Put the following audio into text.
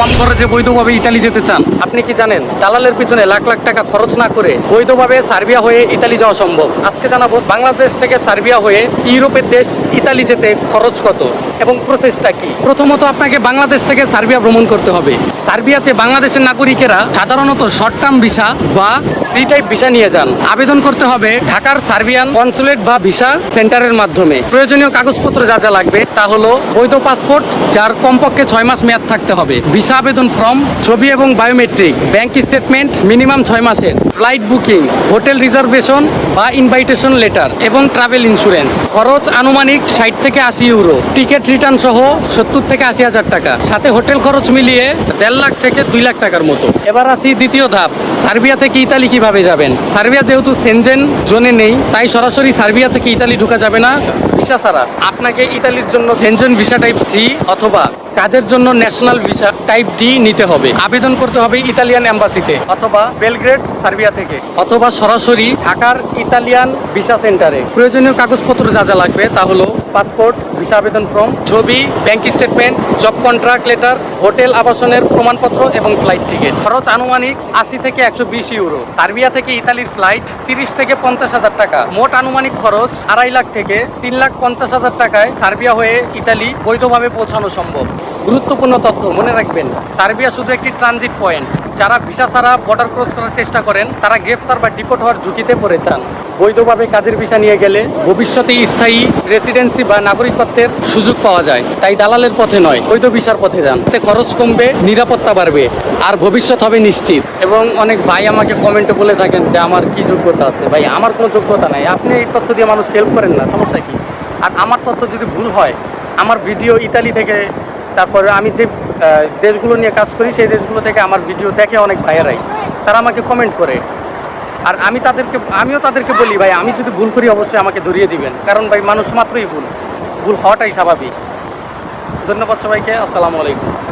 কম খরচে বৈধভাবে ইতালি যেতে চান। আপনি কি জানেন, দালালের পিছনে লাখ লাখ টাকা খরচ না করে বৈধভাবে সার্বিয়া হয়ে ইতালি যাওয়া সম্ভব? আজকে জানাব, বাংলাদেশ থেকে সার্বিয়া হয়ে ইউরোপের দেশ ইতালি যেতে খরচ কত এবং প্রসেসটা কি? প্রথমত আপনাকে বাংলাদেশ থেকে সার্বিয়া ভ্রমণ করতে হবে। সার্বিয়াতে বাংলাদেশের নাগরিকেরা সাধারণত শর্ট টার্ম ভিসা বা সি টাইপ ভিসা নিয়ে যান। আবেদন করতে হবে ঢাকার সার্বিয়ান কনসুলেট বা ভিসা সেন্টারের মাধ্যমে। প্রয়োজনীয় কাগজপত্র যা যা লাগবে তা হলো বৈধ পাসপোর্ট যার কমপক্ষে ছয় মাস মেয়াদ থাকতে হবে। ভিসা আবেদন ফর্ম ছবি এবং বায়োমেট্রিক ব্যাংক স্টেটমেন্ট মিনিমাম ছয় মাসের ফ্লাইট বুকিং হোটেল রিজার্ভেশন বা ইনভাইটেশন লেটার এবং ট্রাভেল ইন্স্যুরেন্স খরচ আনুমানিক ষাট থেকে আশি ইউরো টিকিট রিটার্ন সহ সত্তর থেকে আশি হাজার টাকা। সাথে হোটেল খরচ মিলিয়ে দেড় লাখ থেকে দুই লাখ টাকার মতো। এবার আসি দ্বিতীয় ধাপ, সার্বিয়া থেকে ইতালি কীভাবে যাবেন? সার্বিয়া যেহেতু সেনজেন জোনে নেই, তাই সরাসরি সার্বিয়া থেকে ইতালি ঢোকা যাবে না ভিসা ছাড়া। আপনাকে ইতালির জন্য সেনজেন ভিসা টাইপ সি অথবা কাজের জন্য ন্যাশনাল ভিসা টাইপ ডি নিতে হবে। আবেদন করতে হবে ইতালিয়ান এম্বাসিতে অথবা বেলগ্রেড, সার্বিয়া থেকে। অথবা সরাসরি ঢাকার ইতালিয়ান ভিসা সেন্টারে প্রয়োজনীয় কাগজপত্র যা যা লাগবে তা হলো পাসপোর্ট ভিসা আবেদন ফর্ম ছবি bank statement job contract letter hotel আবাসনের প্রমাণপত্র এবং ফ্লাইট টিকিট খরচ আনুমানিক আশি থেকে একশো বিশ ইউরো। সার্বিয়া থেকে ইতালির ফ্লাইট তিরিশ থেকে পঞ্চাশ হাজার টাকা। মোট আনুমানিক খরচ আড়াই লাখ থেকে তিন লাখ পঞ্চাশ হাজার টাকায় সার্বিয়া হয়ে ইতালি বৈধভাবে পৌঁছানো সম্ভব। গুরুত্বপূর্ণ তথ্য মনে রাখবেন। সার্বিয়া শুধু একটি ট্রানজিট পয়েন্ট যারা ভিসা ছাড়া বর্ডার ক্রস করার চেষ্টা করেন, তারা গ্রেফতার বা ডিপোর্ট হওয়ার ঝুঁকিতে পড়ে যান। বৈধভাবে কাজের ভিসা নিয়ে গেলে ভবিষ্যতে স্থায়ী রেসিডেন্সি বা নাগরিকত্বের সুযোগ পাওয়া যায়। তাই দালালের পথে নয়, বৈধ ভিসার পথে যান। এতে খরচ কমবে, নিরাপত্তা বাড়বে, আর ভবিষ্যৎ হবে নিশ্চিত। এবং অনেক ভাই আমাকে কমেন্টে বলে থাকেন যে, আমার কি যোগ্যতা আছে? ভাই, আমার কোনো যোগ্যতা নাই। আপনি এই তথ্য দিয়ে মানুষকে হেল্প করেন না, সমস্যা কি? আর আমার তথ্য যদি ভুল হয়, আমার ভিডিও ইতালি থেকে তারপরে আমি যে দেশগুলো নিয়ে কাজ করি, সেই দেশগুলো থেকে আমার ভিডিও দেখে অনেক ভাইয়েরাই। তারা আমাকে কমেন্ট করে। আর আমি তাদেরকে, আমিও তাদেরকে বলি, ভাই, আমি যদি ভুল করি, অবশ্যই আমাকে ধরিয়ে দিবেন। কারণ, ভাই, মানুষ মাত্রই ভুল। ভুল হওয়াটাই স্বাভাবিক। ধন্যবাদ সবাইকে। আসসালামু আলাইকুম।